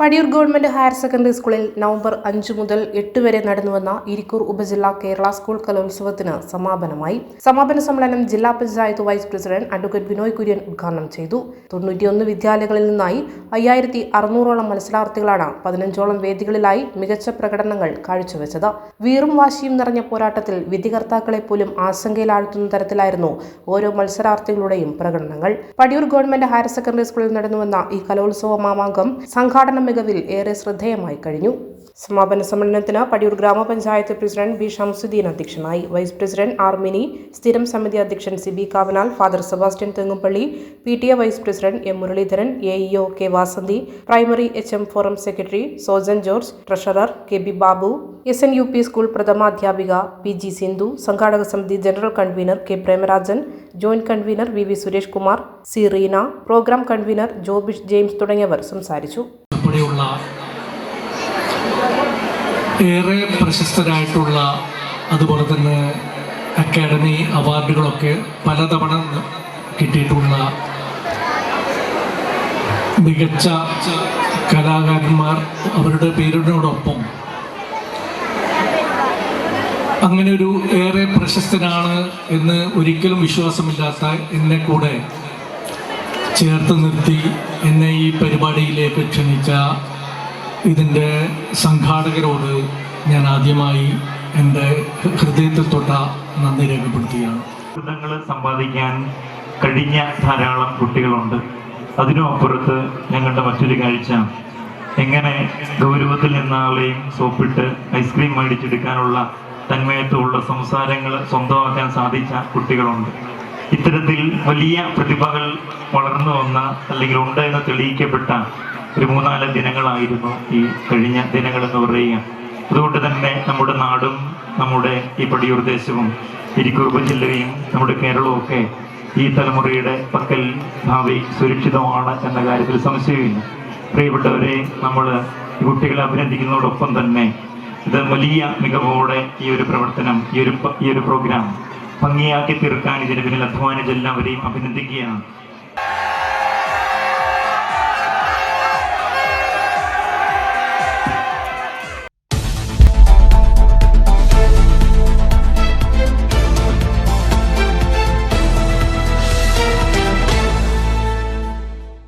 Padiyoor government higher secondary സ്കൂളിൽ November അഞ്ച് മുതൽ എട്ട് വരെ നടന്നുവന്ന ഇരിക്കൂർ ഉപജില്ലാ കേരള സ്കൂൾ കലോത്സവത്തിന് സമാപനമായി. സമാപന സമ്മേളനം ജില്ലാ panchayat vice president advocate Binoy Kurian ഉദ്ഘാടനം ചെയ്തു. തൊണ്ണൂറ്റിയൊന്ന് വിദ്യാലയങ്ങളിൽ നിന്നായി അയ്യായിരത്തി അറുന്നൂറോളം മത്സരാർത്ഥികളാണ് പതിനഞ്ചോളം വേദികളിലായി മികച്ച പ്രകടനങ്ങൾ കാഴ്ചവെച്ചത്. വീറും വാശിയും നിറഞ്ഞ പോരാട്ടത്തിൽ വിധികർത്താക്കളെ പോലും ആശങ്കയിലാഴ്ത്തുന്ന തരത്തിലായിരുന്നു ഓരോ മത്സരാർത്ഥികളുടെയും പ്രകടനങ്ങൾ. പടിയൂർ ഗവൺമെന്റ് ഹയർ സെക്കൻഡറി സ്കൂളിൽ നടന്നുവന്ന ഈ കലോത്സവ മാമാങ്കം സംഘാടന മികവിൽ ഏറെ ശ്രദ്ധേയമായി കഴിഞ്ഞു. സമാപന സമ്മേളനത്തിന് പടിയൂർ ഗ്രാമപഞ്ചായത്ത് പ്രസിഡന്റ് ബി ഷംസുദ്ദീൻ അധ്യക്ഷനായി. വൈസ് പ്രസിഡന്റ് ആർ മിനി സ്ഥിരം സമിതി അധ്യക്ഷൻ C B Kavanal father Sebastian Thengumpally P T A vice president M Muraleedharan A E O K Vasanthi primary H M forum secretary Sojan George treasurer K B Babu S N U P school പ്രഥമാധ്യാപിക P G Sindhu സംഘാടക സമിതി general convener K Premarajan joint convener V V Suresh Kumar C Reena programme convener Jobish James തുടങ്ങിയവർ സംസാരിച്ചു. ഉൾപ്പെടെയുള്ള ഏറെ പ്രശസ്തരായിട്ടുള്ള അതുപോലെ തന്നെ academy അവാർഡുകളൊക്കെ പലതവണ കിട്ടിയിട്ടുള്ള മികച്ച കലാകാരന്മാർ അവരുടെ പേരിനോടൊപ്പം അങ്ങനെ ഒരു ഏറെ പ്രശസ്തനാണ് എന്ന് ഒരിക്കലും വിശ്വാസമില്ലാത്ത എന്നെ കൂടെ ചേർത്ത് നിർത്തി എന്നെ ഈ പരിപാടിയിലേക്ക് ക്ഷണിച്ച ഇതിന്റെ സംഘാടകരോട് ഞാൻ ആദ്യമായി എന്റെ ഹൃദയത്തിൽ തൊട്ട നന്ദി രേഖപ്പെടുത്തുകയാണ്. ബന്ധങ്ങൾ സമ്പാദിക്കാൻ കഴിഞ്ഞ ധാരാളം കുട്ടികളുണ്ട്. അതിനും അപ്പുറത്ത് ഞങ്ങളുടെ മറ്റൊരു കാഴ്ച. എങ്ങനെ ഗൗരവത്തിൽ നിന്ന ആളെയും സോപ്പിട്ട് ഐസ്ക്രീം മേടിച്ചെടുക്കാനുള്ള തന്മയത്വമുള്ള സംസാരങ്ങൾ സ്വന്തമാക്കാൻ സാധിച്ച കുട്ടികളുണ്ട്. ഇത്തരത്തിൽ വലിയ പ്രതിഭകൾ വളർന്നു വന്ന അല്ലെങ്കിൽ ഉണ്ട് എന്ന് തെളിയിക്കപ്പെട്ട ഒരു മൂന്നാൽ ദിനങ്ങളായിരുന്നു ഈ കഴിഞ്ഞ ദിനങ്ങൾ എന്ന് പറയുക. അതുകൊണ്ട് തന്നെ നമ്മുടെ നാടും നമ്മുടെ ഈ പടിയൂർ ദേശവും ഇരിക്കൂർ ജില്ലയും നമ്മുടെ കേരളവും ഒക്കെ ഈ തലമുറയുടെ പക്കൽ ഭാവി സുരക്ഷിതമാണ് എന്ന കാര്യത്തിൽ സംശയമില്ല. പ്രിയപ്പെട്ടവരെ നമ്മൾ ഈ കുട്ടികളെ അഭിനന്ദിക്കുന്നതോടൊപ്പം തന്നെ ഇത് വലിയ മികവോടെ ഈ ഒരു പ്രവർത്തനം ഈ ഒരു ഈ ഒരു പ്രോഗ്രാം ഭംഗിയാക്കി തീർക്കാൻ ഇതിന് പിന്നിൽ അധ്വാനിച്ച എല്ലാവരെയും അഭിനന്ദിക്കുകയാണ്.